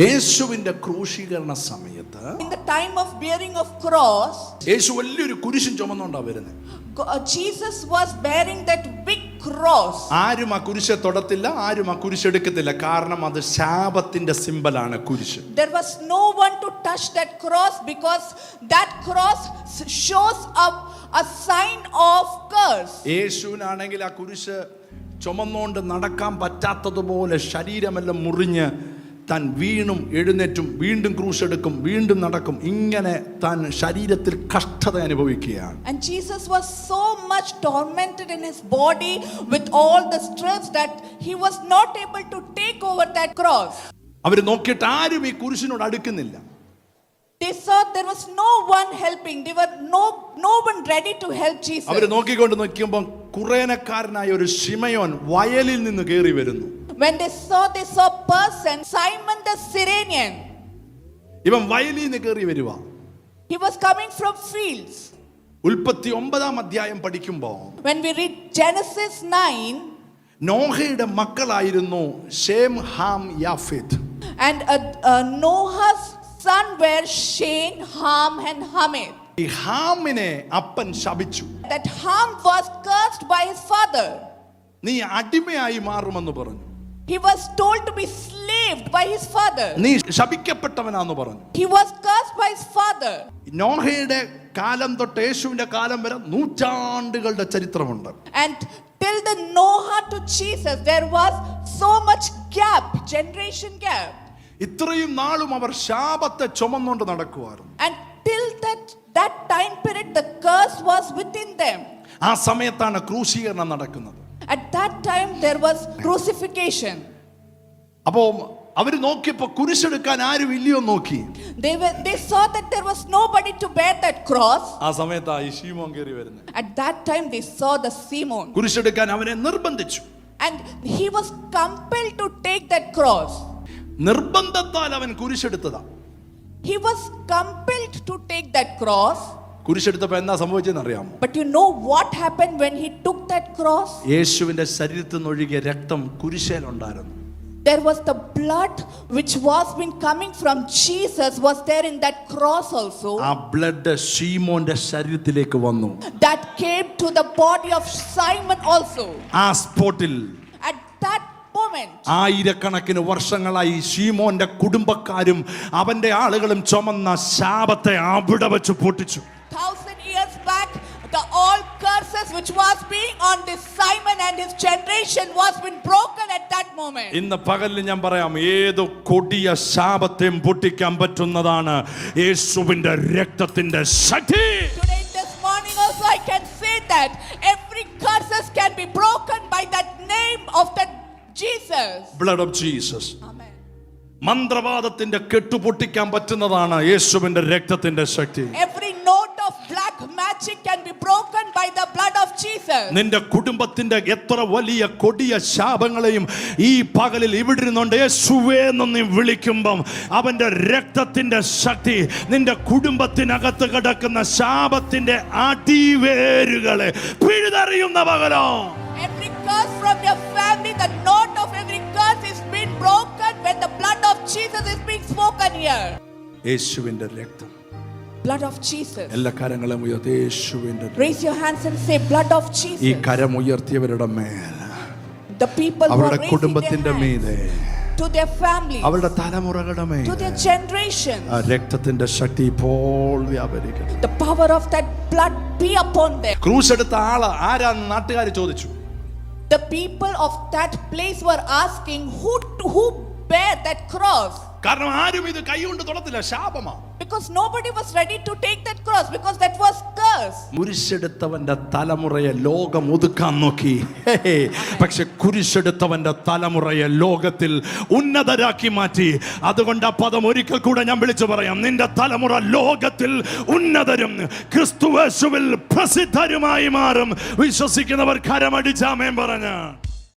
യേശുവിന്റെ ക്രൂശീകരണ സമയത്ത് In the time of bearing of cross, യേശു വലിയൊരു കുരിശും ചുമന്നുകൊണ്ടാ വരുന്നത് Jesus was Jesus was bearing that big cross. ആരും ആ കുരിശെ തൊടത്തില്ല ആരും ആ കുരിശ് എടുക്കത്തില്ല കാരണം അത് ശാപത്തിന്റെ സിംബലാണ് കുരിശ് There was no one to touch that cross because that cross shows up a sign of curse. യേശുവിനാണെങ്കിൽ ആ കുരിശ് ചുമന്നുകൊണ്ട് നടക്കാൻ പറ്റാത്തതുപോലെ ശരീരമെല്ലാം മുറിഞ്ഞ് താൻ വീണും എഴുന്നേറ്റും വീണ്ടും ക്രൂശ് എടുക്കും വീണ്ടും നടക്കും ഇങ്ങനെ താൻ ശരീരത്തിൽ കഷ്ടത അനുഭവിക്കുകയാണ് And Jesus was so much tormented in his body with all the stress that he was not able to take over that cross. അവർ നോക്കിയിട്ട് ആരും ഈ കുരിശിനോട് അടുക്കുന്നില്ല They saw there was no one helping. They were no no one ready to help Jesus. അവർ നോക്കിക്കൊണ്ട് നിൽക്കുമ്പോൾ കുറേനക്കാരനായ ഒരു ശിമയോൻ വയലിൽ നിന്ന് കയറി വരുന്നു When they saw, they saw person, Simon the Cyrenian. ഇവൻ വയലിൽ നിന്ന് കയറി വരുക He was coming from fields. ഉൽപ്പത്തി ഒമ്പതാം അധ്യായം പഠിക്കുമ്പോൾ When we read Genesis 9, നോഹയുടെ മക്കളായിരുന്നു Shem Ham Japheth and uh, uh, Noah's son were Shem, Ham, and Hamid. ഈ ഹാമിനെ അപ്പൻ ശപിച്ചു That Ham was cursed by his father. നീ അടിമയായി മാറുമെന്ന് പറഞ്ഞു He was told to be slaved by his father. നീ ശപിക്കപ്പെട്ടവനാന്ന് പറഞ്ഞു He was cursed by his father. നോഹയുടെ കാലം തൊട്ട് യേശുവിന്റെ കാലം വരെ നൂറ്റാണ്ടുകളുടെ ചരിത്രമുണ്ട് And till the Noah to Jesus, there was so much gap, generation gap. ഇത്രയും നാളും അവർ ശാപത്തെ ചുമന്നുകൊണ്ട് നടക്കുവായിരുന്നു. And till that, that time period, the curse was within them. ആ സമയത്താണ് ക്രൂശീകരണം നടക്കുന്നത് At that time, there was crucifixion. അപ്പോ അവർ നോക്കിയപ്പോ കുരിശെടുക്കാൻ ആരും ഇല്ലയോ നോക്കി They, were, they saw that there was nobody to bear that cross. ആ സമയത്താ ഈ ശീമോൻ കയറി വരുന്നത് At that time, they saw the Simon. കുരിശെടുക്കാൻ അവനെ നിർബന്ധിച്ചു And he was compelled to take that cross. നിർബന്ധത്താൽ അവൻ കുരിശെടുത്തതാ He was compelled to take that cross. കുരിശെടുത്തപ്പോ എന്താ സംഭവിച്ചതെന്ന് അറിയാമോ But you know what happened when he took that cross? യേശുവിന്റെ ശരീരത്തിൽ നിന്നൊഴുകിയ രക്തം കുരിശേലുണ്ടായിരുന്നു There was the blood which was been coming from Jesus was there in that cross also. ആ blood ഷീമോന്റെ ശരീരത്തിലേക്ക് വന്നു That came to the body of Simon also. ആ സ്പോട്ടിൽ At that moment, ആയിരക്കണക്കിന് വർഷങ്ങളായി ഷീമോന്റെ കുടുംബക്കാരും അവന്റെ ആളുകളും ചുമന്ന ശാപത്തെ അവിടെ വെച്ച് പൊട്ടിച്ചു the all curses which was being on this Simon and his generation was been broken at that moment. ഇന്ന് പകലിൽ ഞാൻ പറയാം ഏത് കൊടിയ ശാപത്തെയും പൊട്ടിക്കാൻ പറ്റുന്നതാണ് യേശുവിന്റെ രക്തത്തിന്റെ ശക്തി Today, this morning also, I can say that every curses can be broken by that name of the Jesus. Blood of Jesus. Amen. മന്ത്രവാദത്തിന്റെ കെട്ടുപൊട്ടിക്കാൻ പറ്റുന്നതാണ് യേശുവിന്റെ രക്തത്തിന്റെ ശക്തി Every be broken by the blood of Jesus. നിന്റെ കുടുംബത്തിന്റെ എത്ര വലിയ കൊടിയ ശാപങ്ങളെയും ഈ പകലിൽ ഇവിടെ ഇരുന്നുകൊണ്ട് യേശുവേ എന്ന് നീ വിളിക്കുമ്പം അവന്റെ രക്തത്തിന്റെ ശക്തി നിന്റെ കുടുംബത്തിനകത്ത് കിടക്കുന്ന ശാപത്തിന്റെ അടിവേരുകളെ പിഴുതറിയുന്ന പകലോ Every curse from your family, the note of every curse is being broken when the blood of Jesus is being spoken here. യേശുവിന്റെ രക്തം Blood of Jesus. എല്ലാ കരങ്ങളും ഉയർത്തി യേശുവിന്റെ. Raise your hands and say, Blood of ഈ Jesus. കരം ഉയർത്തിയവരുടെ മേൽ The people അവരുടെ കുടുംബത്തിന്റെ മീതെ to their families, അവരുടെ തലമുറകളുടെ മേൽ to their generation. ആ രക്തത്തിന്റെ ശക്തി ഇപ്പോൾ വ്യാപരിക്കട്ടെ The power of that blood be upon them. Cruise എടുത്ത ആൾ aara നാട്ടുകാർ ചോദിച്ചു The people of that place were asking, Who, who bear that cross? കാരണം ആരും ഇത് കൈകൊണ്ട് തൊടത്തില്ല ശാപമാ. Because nobody was ready to take that cross because that was curse. കുരിശെടുത്തവന്റെ തലമുറയെ ലോകം ഒതുക്കാൻ നോക്കി. പക്ഷെ കുരിശെടുത്തവന്റെ തലമുറയെ ലോകത്തിൽ ഉന്നതരാക്കി മാറ്റി. അതുകൊണ്ട് ആ പദം ഒരിക്കൽ കൂടെ ഞാൻ വിളിച്ചു പറയാം. നിന്റെ തലമുറ ലോകത്തിൽ ഉന്നതരും ക്രിസ്തുവേശുവിൽ പ്രസിദ്ധരുമായി മാറും. വിശ്വസിക്കുന്നവർ കരമടിച്ചാമേൻ പറഞ്ഞ.